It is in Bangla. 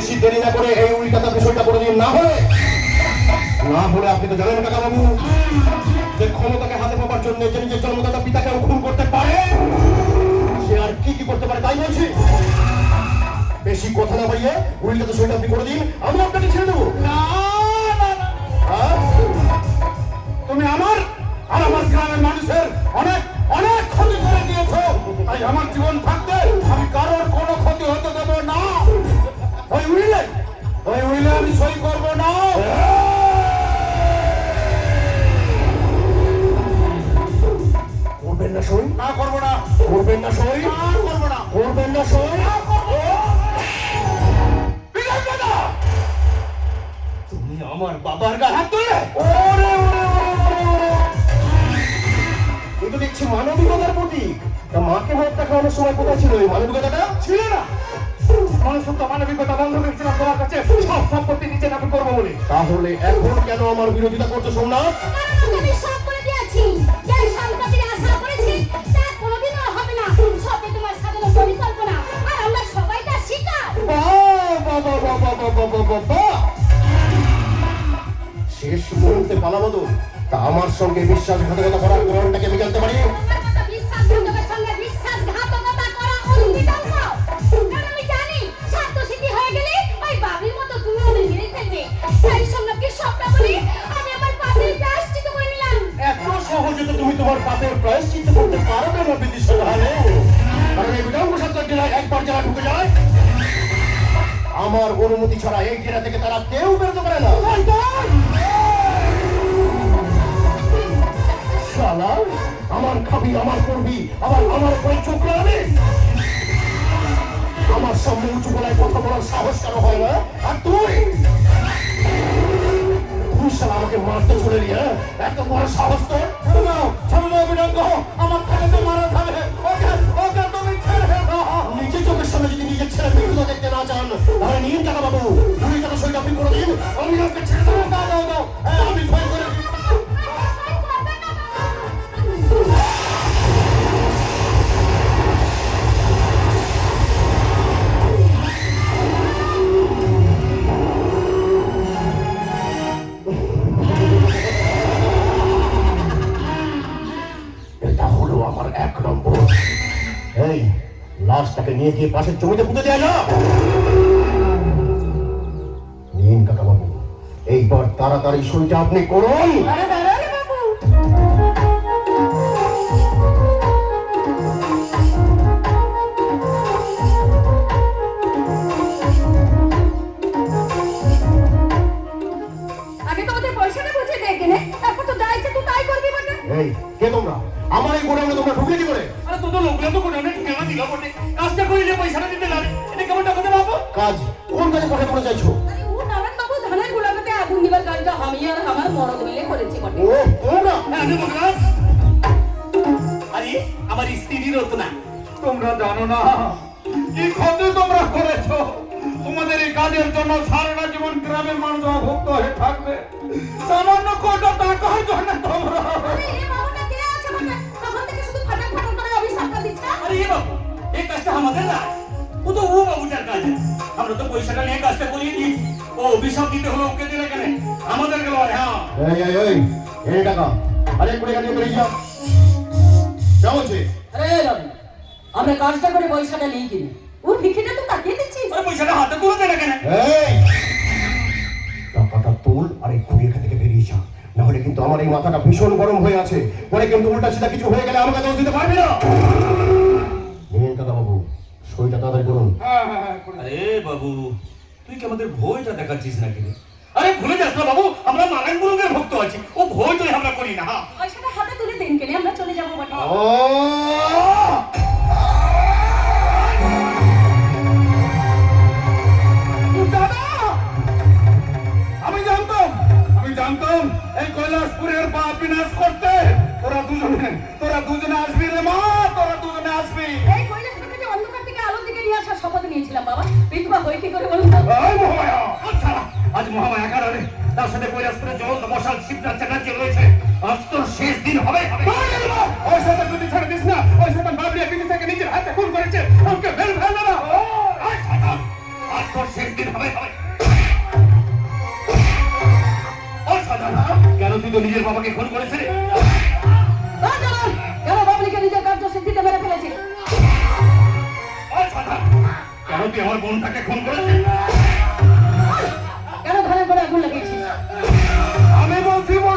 বেশি দেরি না করে এই উল্টাটা বিষয়টা করে দিন। না হলে না হলে আপনি তো জানেন কাকা বাবু যে ক্ষমতাকে হাতে পাবার জন্য যে নিজের জন্মদাতা পিতাকে খুন করতে পারে সে আর কি কি করতে পারে তাই বলছি। বেশি কথা না পাইয়ে উল্টাটা বিষয়টা আপনি করে দিন। আমি আপনাকে ছেড়ে দেবো। না, না। করবেন না সই করব না। করবেন না সই তুমি আমার বাবার গায়ে হাত তুলে ওরে ওরে ওরে ওরে ওরে এই তো দেখছি মানবিকতার প্রতীক। তা মাকে হত্যা খাওয়ানোর সময় কোথায় ছিল? এই মানবিকতাটা ছিল না। মানবিকতা বন্ধ করেছিলাম তোমার কাছে সব সম্পত্তি নিচে দাবি করব বলে। তাহলে এখন কেন আমার বিরোধিতা করছ সোমনাথ? কালামধু তা আমার সঙ্গে বিশ্বাসঘাতকতা করার উদাহরণটাকে আমি জানতে পারি? তুমি তোমার একবার যারা যায় আমার অনুমতি ছাড়া এই জেলা থেকে তারা কেউ বেরোতে পারে না। আমার আবার আমার উপরে চোখ রাখবি আমার সামনে উঁচু গলায় কথা বলার সাহস কেন হয় না? আর তুই? তুই সালা আমাকে মারতে চলে নিয়ে এত বড় সাহস তোর? লাশটাকে নিয়ে গিয়ে পাশের জমিতে পুঁতে দেয় না? নিন এইবার তাড়াতাড়ি শুনটা আপনি করুন। আমার এই গোডাউনে তোমরা ঢুকে দিবে আরে তোদের লোকগুলো তো গোডাউনে দিল বটে কাজটা করিলে পয়সাটা দিতে লাগে। এটা কেমন টাকা বাবু? কাজ কোন কাজে পাঠা করে চাইছো? আরে ও নারায়ণ বাবু ধানের গুলাটাতে আগুন দিবার কাজটা আমি আর আমার মরদ মিলে করেছি বটে। ও তোমরা হ্যাঁ আমি বললাম আরে আমার স্ত্রী রত্না তোমরা জানো না কি ক্ষতি তোমরা করেছ? তোমাদের এই কাজের জন্য সারাটা জীবন গ্রামের মানুষ অভুক্ত হয়ে থাকবে। সামান্য কোটা টাকার জন্য তোমরা আমাদের না ও তো ও বাবুটার কাজ আমরা তো পয়সাটা নিয়ে কাজটা করিয়ে দিয়েছি। ও অভিশাপ দিতে হলো ওকে দিলে কেন? আমাদের গেল হ্যাঁ। এই এই এই এই টাকা। আরে কাজে করে যাও। যাও বলছে। আরে রবি আমরা কাজটা করে পয়সাটা কিনি। ওর ভিক্ষিটা তো দিচ্ছিস ওই পয়সাটা হাতে তুলে দেবে কেন? এই। টাকাটা তোল আর থেকে বেরিয়ে যা। নাহলে কিন্তু আমার এই মাথাটা ভীষণ গরম হয়ে আছে। পরে কিন্তু উল্টা সিধা কিছু হয়ে গেলে আমাকে দোষ দিতে পারবি না নিন কাকা বাবু সইটা তাড়াতাড়ি করুন হ্যাঁ হ্যাঁ হ্যাঁ করে আরে বাবু তুই কি আমাদের ভয়টা দেখাচ্ছিস? আরে ভুলে যাস না বাবু আমরা নারায়ণ গুরুঙ্গের ভক্ত আছি। ও ভয় তো আমরা করি না। হাতে তুলে দেন কেনে আমরা চলে যাব বটে। ও! আমি জানতাম আমি জানতাম এই কৈলাসপুরের পাপ বিনাশ করতে। তোরা দুজনে তোরা দুজনে আসবি রে মা! কেন তুই তো নিজের বাবাকে খুন করেছিলি কেন বাবলিকে নিজের কার্য সিদ্ধিতে মেরে ফেলেছে অসাধারণ! কেন তুই আমার বোনটাকে খুন করেছিস?